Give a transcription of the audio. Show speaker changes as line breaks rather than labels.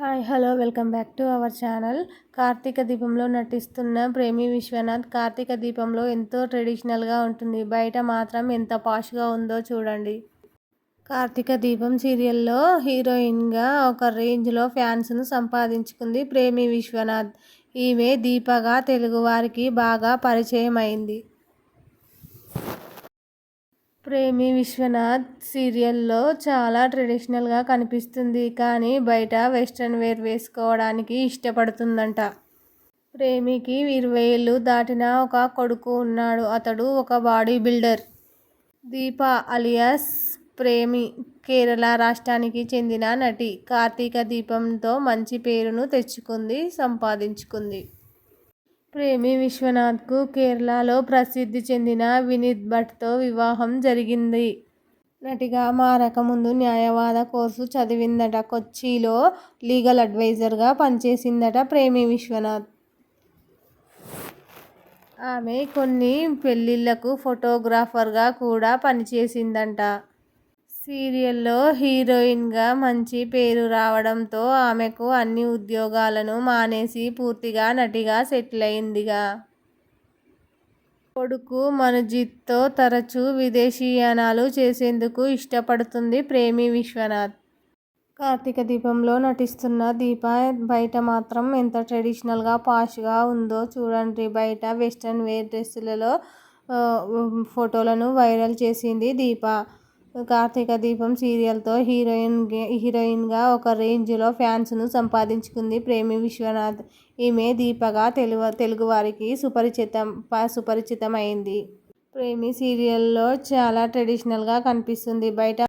Hi hello welcome back to our channel. Karthika దీపంలో నటిస్తున్న ప్రేమి విశ్వనాథ్ కార్తీక దీపంలో ఎంతో ట్రెడిషనల్గా ఉంటుంది. బయట మాత్రం ఎంత పాష్గా ఉందో చూడండి. కార్తీక దీపం సీరియల్లో హీరోయిన్గా ఒక రేంజ్లో ఫ్యాన్స్ను సంపాదించుకుంది ప్రేమి విశ్వనాథ్. ఈమె దీపగా తెలుగువారికి బాగా పరిచయం అయింది ప్రేమి విశ్వనాథ్ సీరియల్లో చాలా ట్రెడిషనల్గా కనిపిస్తుంది. కానీ బయట వెస్ట్రన్ వేర్ వేసుకోవడానికి ఇష్టపడుతుందంట. ప్రేమికి ఇరవై ఏళ్ళు దాటిన ఒక కొడుకు ఉన్నాడు. అతడు ఒక బాడీ బిల్డర్. దీప అలియాస్ ప్రేమి కేరళ రాష్ట్రానికి చెందిన నటి కార్తీక దీపంతో మంచి పేరును తెచ్చుకుంది సంపాదించుకుంది. ప్రేమి విశ్వనాథ్కు కేరళలో ప్రసిద్ధి చెందిన వినీత్ భట్తో వివాహం జరిగింది. నటిగా మారకముందు న్యాయవాద కోర్సు చదివిందట. కొచ్చిలో లీగల్ అడ్వైజర్గా పనిచేసిందట ప్రేమి విశ్వనాథ్. ఆమె కొన్ని పెళ్ళిళ్ళకు ఫోటోగ్రాఫర్గా కూడా పనిచేసిందంట. సీరియల్లో హీరోయిన్గా మంచి పేరు రావడంతో ఆమెకు అన్ని ఉద్యోగాలను మానేసి పూర్తిగా నటిగా సెటిల్ అయిందిగా కొడుకు మనుజిత్తో తరచూ విదేశీయానాలు చేసేందుకు ఇష్టపడుతుంది ప్రేమి విశ్వనాథ్. కార్తీక దీపంలో నటిస్తున్న దీప బయట మాత్రం ఎంత ట్రెడిషనల్గా పాష్గా ఉందో చూడండి. బయట వెస్ట్రన్ వేర్ డ్రెస్సులలో ఫోటోలను వైరల్ చేసింది దీప. కార్తీక దీపం సీరియల్తో హీరోయిన్ హీరోయిన్గా ఒక రేంజ్లో ఫ్యాన్స్ను సంపాదించుకుంది ప్రేమి విశ్వనాథ్. ఈమె దీపగా తెలుగు తెలుగువారికి సుపరిచితం సుపరిచితమైంది. ప్రేమి సీరియల్లో చాలా ట్రెడిషనల్గా కనిపిస్తుంది. బయట